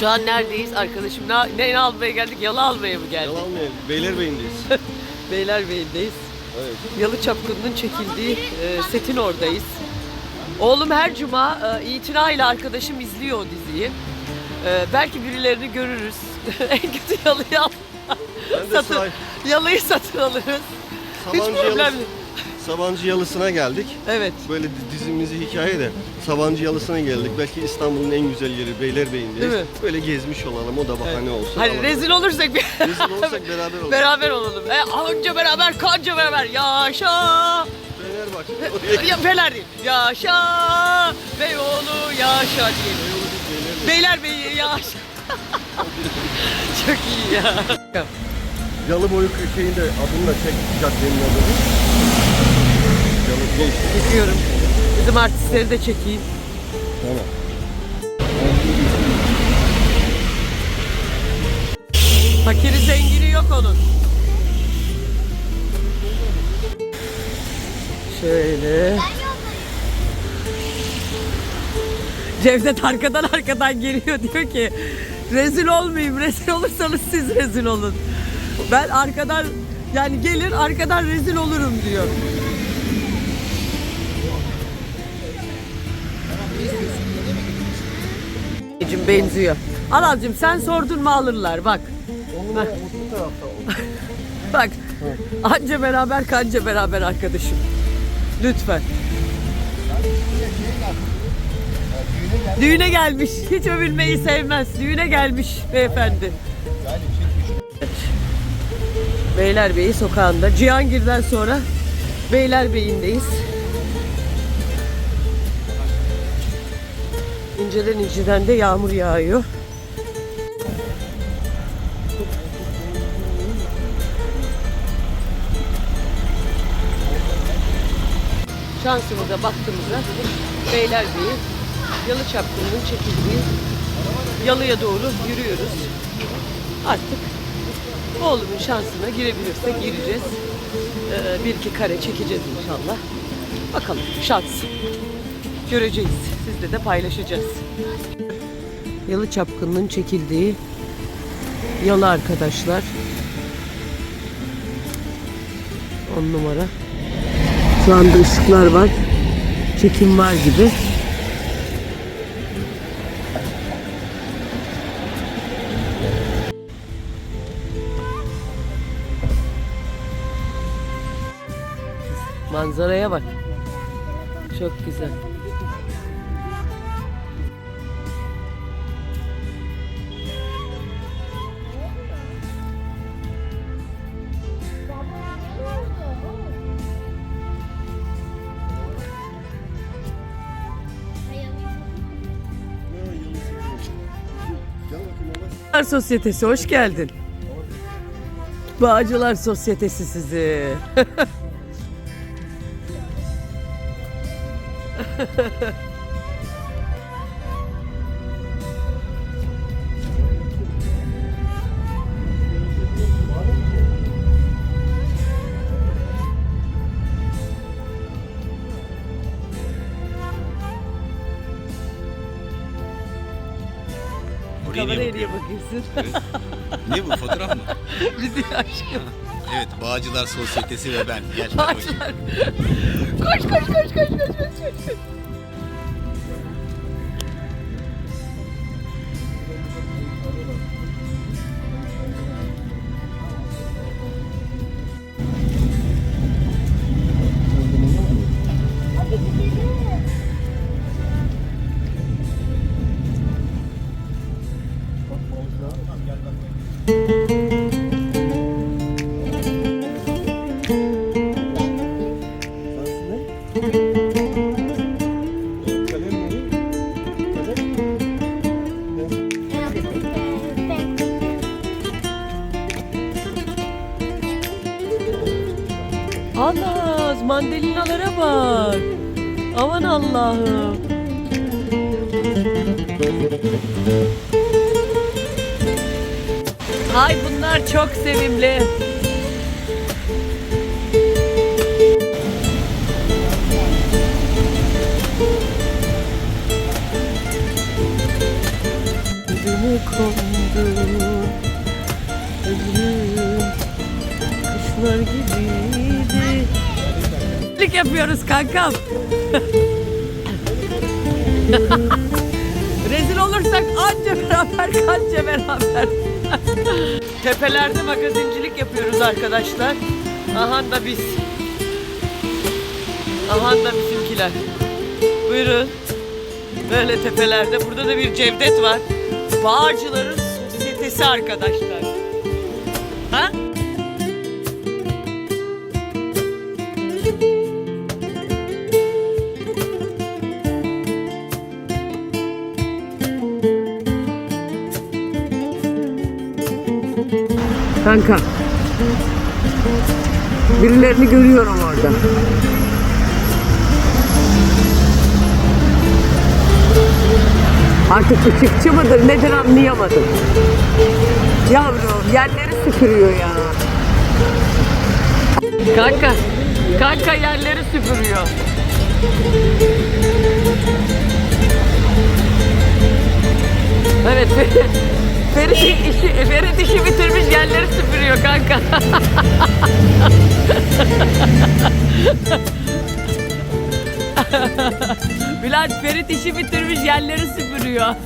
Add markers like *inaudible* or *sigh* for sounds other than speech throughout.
Şu an neredeyiz arkadaşım? Ne, ne almaya geldik? Yalı almaya mı geldik? Yalan mı? Beylerbeyi'ndeyiz. *laughs* Beylerbeyi'ndeyiz. evet. Yalı Çapkını'nın çekildiği e, setin oradayız. Oğlum her cuma e, itina ile arkadaşım izliyor o diziyi. E, belki birilerini görürüz. *laughs* en kötü yalıyı al. Ben de satın, say- yalıyı satın alırız. Hiç problem yalısı, değil. Sabancı Yalısı'na geldik. Evet. Böyle di- dizimizi hikaye de Sabancı Yalısı'na geldik. Belki İstanbul'un en güzel yeri Beylerbeyi'ndeyiz. Değil mi? Böyle gezmiş olalım. O da bahane olsun. Hani rezil olursak bir rezil olursak *laughs* beraber olalım. beraber olalım. E, anca beraber, kanca beraber. Yaşa! Fenerbahçe. Ya Fener değil. Yaşa! Beyoğlu yaşa diyelim. Beylerbeyi. Yaşa. *laughs* Çok iyi ya. Yalıboyu şeyinde adını da çek caddenin adını. Çekiyorum. Bizim artistleri de çekeyim. Tamam. Fakiri zengini yok onun. Şöyle. Cevdet arkadan arkadan geliyor diyor ki rezil olmayayım rezil olursanız siz rezil olun. Ben arkadan yani gelir arkadan rezil olurum diyor. Anneciğim benziyor. Alalcığım sen sordun mu alırlar bak. *laughs* Bak. Anca beraber kanca beraber arkadaşım. Lütfen. Düğüne gelmiş. Hiç övülmeyi sevmez. Düğüne gelmiş beyefendi. Beylerbeyi sokağında. Cihangir'den sonra Beylerbeyi'ndeyiz. İnceden inciden de yağmur yağıyor. şansımıza baktığımızda Beylerbeyi Yalı Çapkını'nın çekildiği Yalı'ya doğru yürüyoruz. Artık oğlumun şansına girebilirsek gireceğiz. Ee, bir iki kare çekeceğiz inşallah. Bakalım şans. Göreceğiz. Sizle de paylaşacağız. Yalı Çapkını'nın çekildiği Yalı arkadaşlar. On numara. Şu anda ışıklar var. Çekim var gibi. Manzaraya bak. Çok güzel. Bağcılar Sosyetesi hoş geldin. Bağcılar Sosyetesi sizi. *laughs* Oraya *laughs* niye niye bakıyorum? bakıyorsun? Ne bu fotoğraf mı? *laughs* Video aşkım. Evet Bağcılar Sosyetesi ve ben. Gel. Bağcılar. Koş koş koş koş koş koş. koş. Ana mandalinalara bak. Aman Allah'ım. Ay bunlar çok sevimli. Lik yapıyoruz kankam *laughs* Rezil olursak anca beraber kanca beraber Tepelerde magazincilik yapıyoruz arkadaşlar Aha da biz Aha da bizimkiler Buyurun Böyle tepelerde. Burada da bir Cevdet var. Bağcıların sosyetesi arkadaşlar. Kanka. Birilerini görüyorum orada. Artık ışıkçı mıdır nedir anlayamadım. Yavrum yerleri süpürüyor ya. Kanka, kanka yerleri süpürüyor. Evet, *laughs* Ferit işi, Ferit işi süpürüyor kanka. *laughs* Bülent Ferit işi bitirmiş yerleri süpürüyor. *laughs*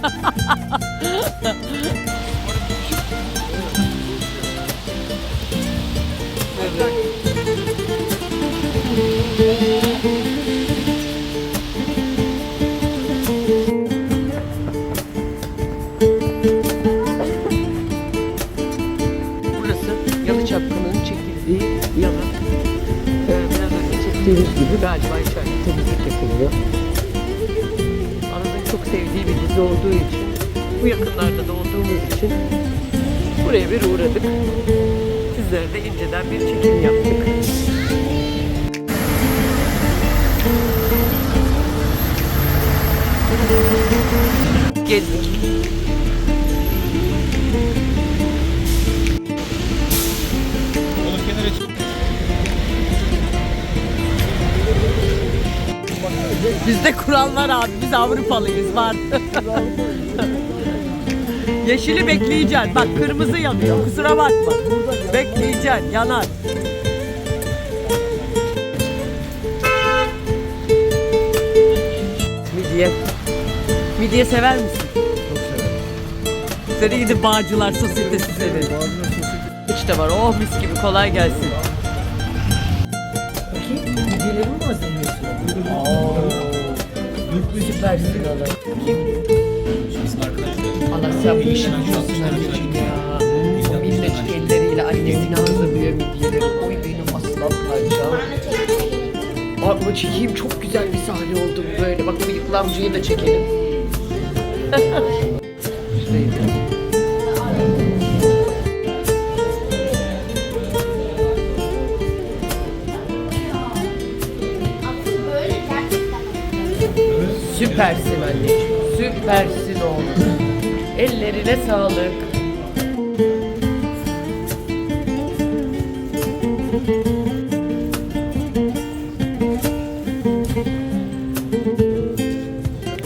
Burası Çekildiği yalı. Ee, biraz önce çektiğimiz gibi galiba içeride temizlik yapılıyor. Anadolu çok sevdiği bir dizi olduğu için, bu yakınlarda da olduğumuz için buraya bir uğradık. Sizlere de inceden bir çekim yaptık. Gezdik. Bizde kural var abi. Biz Avrupalıyız var. Yeşili bekleyeceksin. Bak kırmızı yanıyor. Kusura bakma. Bekleyeceksin. Yanar. Midye. Midye sever misin? Çok severim. Seni gidip Bağcılar Sosyetesi seni. Hiç de var. Oh mis gibi kolay gelsin. Bakayım midyeleri mi hazırlıyorsun? Süpersin Allah. Allah sen bu işin ucundan anneciğim ya. O minnacık elleriyle annesine hazırlıyor midyeleri. Oy benim aslan parçam. Ama çekeyim çok güzel bir sahne oldu bu böyle. Bak bıyıklı amcayı da çekelim. *laughs* Süpersin anneciğim. Süpersin oğlum. Ellerine sağlık.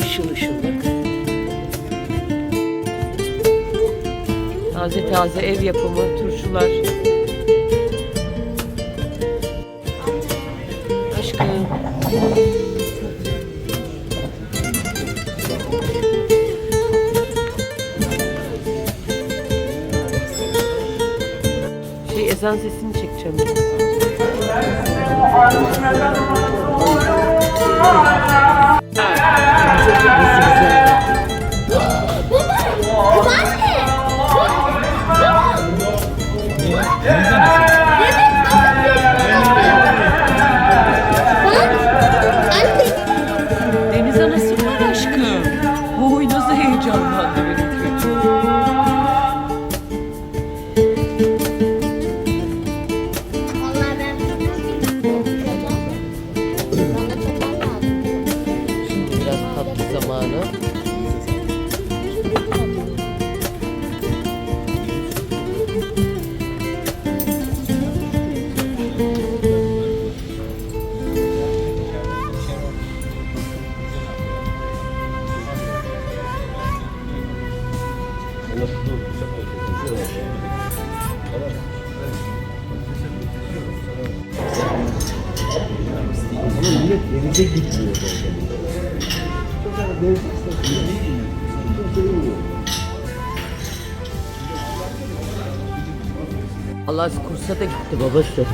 Işıl ışıllık. Taze taze ev yapımı turşular. Aşkım. Ezan sesini çekeceğim. devlet denize gitmiyor. Allah kursa da gitti babası.